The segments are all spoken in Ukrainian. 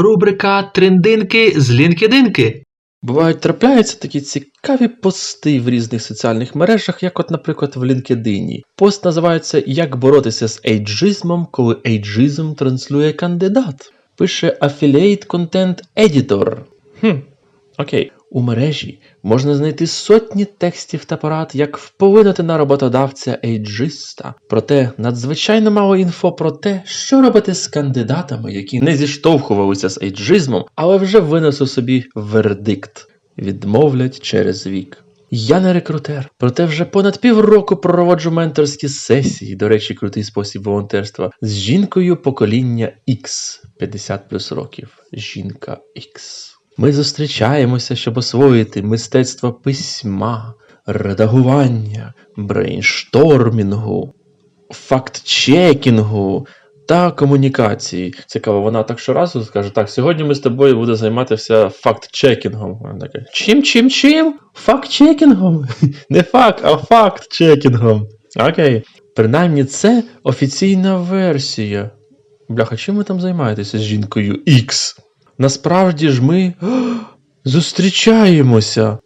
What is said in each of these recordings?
Рубрика Трендинки з лінкідинки. Бувають трапляються такі цікаві пости в різних соціальних мережах, як, от, наприклад, в LinkedIn. Пост називається Як боротися з ейджизмом, коли ейджизм транслює кандидат. Пише Affiliate Content Editor. Хм, окей. У мережі можна знайти сотні текстів та порад, як вплинути на роботодавця ейджиста. Проте надзвичайно мало інфо про те, що робити з кандидатами, які не зіштовхувалися з ейджизмом, але вже винесли собі вердикт. Відмовлять через вік. Я не рекрутер, проте вже понад півроку проводжу менторські сесії, до речі, крутий спосіб волонтерства, з жінкою покоління X 50 плюс років. Жінка X. Ми зустрічаємося, щоб освоїти мистецтво письма, редагування, брейнштормінгу, факт-чекінгу та комунікації. Цікаво, вона так щоразу скаже: так, сьогодні ми з тобою будемо займатися факт-чекінгом. Вона така, чим, чим, чим? Факт-чекінгом? Не факт, а факт-чекінгом. Окей. Принаймні, це офіційна версія. Бляха, чим ви там займаєтеся з жінкою X? Насправді ж ми зустрічаємося.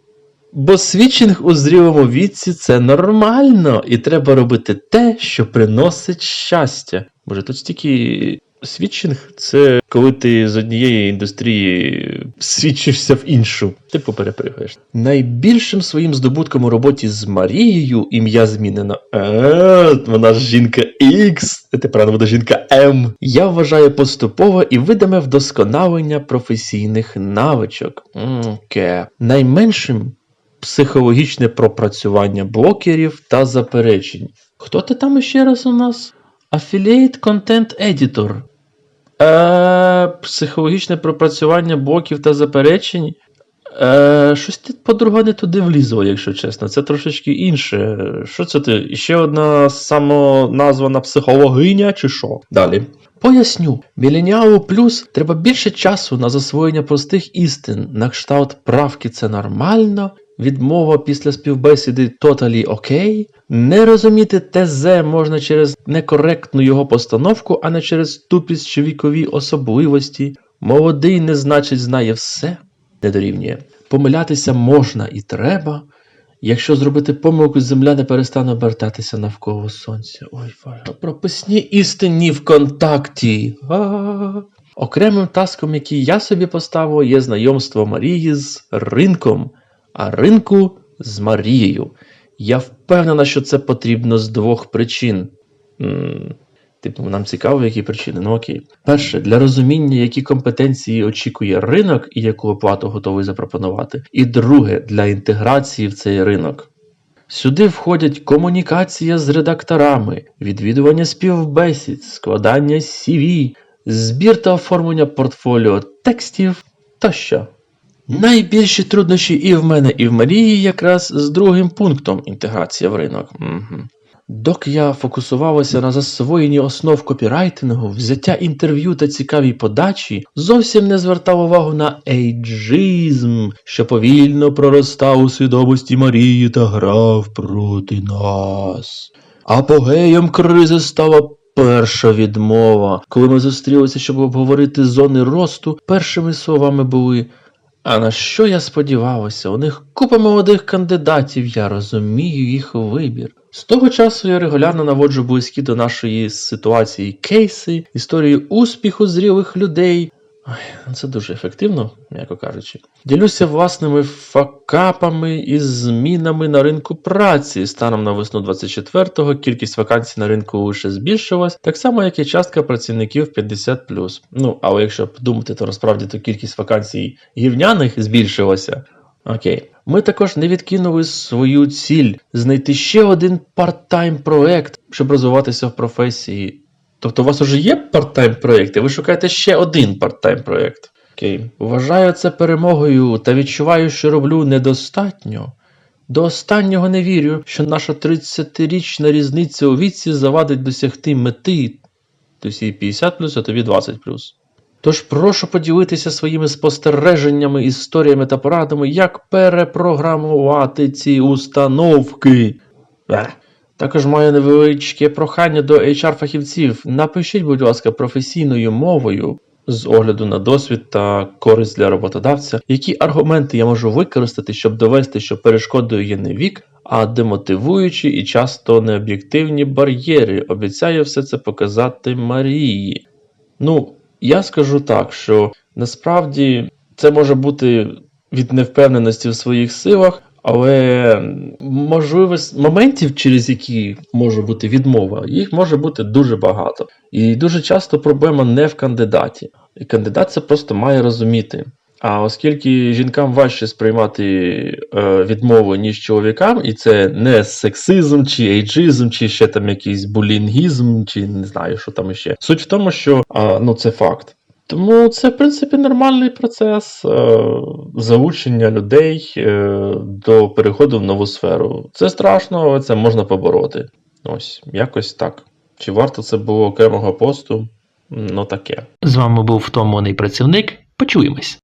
Бо свідчинг у зрілому віці це нормально, і треба робити те, що приносить щастя. Боже, тут стільки свідчинг це коли ти з однієї індустрії свідчишся в іншу. Типу перепригаєш. Найбільшим своїм здобутком у роботі з Марією ім'я змінено. Е, вона ж жінка X, тепер вона жінка М. Я вважаю поступове і видиме вдосконалення професійних навичок. Окей. Найменшим психологічне пропрацювання блокерів та заперечень. Хто ти там ще раз у нас? Affiliate Content Editor. Е, психологічне пропрацювання блоків та заперечень. Е, щось ти, подруга, не туди влізла, якщо чесно. Це трошечки інше. Що це ти? Ще одна самоназвана психологиня, чи що? Далі. Поясню, міленіалу плюс треба більше часу на засвоєння простих істин, на кшталт правки це нормально, відмова після співбесіди totally окей. Не розуміти ТЗ можна через некоректну його постановку, а не через тупість чи вікові особливості. Молодий не значить знає все, не дорівнює. Помилятися можна і треба. Якщо зробити помилку, земля не перестане обертатися навколо сонця. Ой, Боже. прописні істинні в контакті. Окремим таском, який я собі поставив, є знайомство Марії з ринком, а ринку з Марією. Я впевнена, що це потрібно з двох причин. Типу, нам цікаво, які причини. Ну окей. Перше, для розуміння, які компетенції очікує ринок і яку оплату готовий запропонувати. І друге, для інтеграції в цей ринок. Сюди входять комунікація з редакторами, відвідування співбесід, складання CV, збір та оформлення портфоліо текстів тощо. Найбільші труднощі і в мене, і в Марії якраз з другим пунктом інтеграція в ринок. Угу. Доки я фокусувалася на засвоєнні основ копірайтингу, взяття інтерв'ю та цікавій подачі, зовсім не звертав увагу на ейджизм, що повільно проростав у свідомості Марії та грав проти нас. Апогеєм кризи стала перша відмова. Коли ми зустрілися, щоб обговорити зони росту, першими словами були. А на що я сподівалася? У них купа молодих кандидатів, я розумію їх вибір. З того часу я регулярно наводжу близькі до нашої ситуації кейси, історії успіху зрілих людей. Ой, ну це дуже ефективно, м'яко кажучи. Ділюся власними факапами і змінами на ринку праці. Станом на весну 24-го кількість вакансій на ринку лише збільшилась, так само, як і частка працівників 50+. Ну, але якщо подумати, то насправді то кількість вакансій гівняних збільшилася. Окей. Ми також не відкинули свою ціль знайти ще один парт-тайм проект, щоб розвиватися в професії. Тобто у вас вже є парт-тайм проєкт, і ви шукаєте ще один парт-тайм проєкт. Окей. Вважаю це перемогою та відчуваю, що роблю недостатньо. До останнього не вірю, що наша 30-річна різниця у віці завадить досягти мети. Тобто їй 50 а тобі 20 Тож прошу поділитися своїми спостереженнями, історіями та порадами, як перепрограмувати ці установки. Також маю невеличке прохання до HR-фахівців. Напишіть, будь ласка, професійною мовою з огляду на досвід та користь для роботодавця, які аргументи я можу використати, щоб довести, що перешкодою є не вік, а демотивуючі і часто необ'єктивні бар'єри. Обіцяю все це показати Марії. Ну, я скажу так, що насправді це може бути від невпевненості в своїх силах, але можливість моментів, через які може бути відмова, їх може бути дуже багато. І дуже часто проблема не в кандидаті. І кандидат це просто має розуміти. А оскільки жінкам важче сприймати е, відмову, ніж чоловікам, і це не сексизм, чи ейджизм, чи ще там якийсь булінгізм, чи не знаю, що там іще. Суть в тому, що а, ну, це факт. Тому це, в принципі, нормальний процес е, залучення людей е, до переходу в нову сферу. Це страшно, але це можна побороти. Ось, якось так. Чи варто це було окремого посту? Ну таке. З вами був втомлений працівник. Почуємось.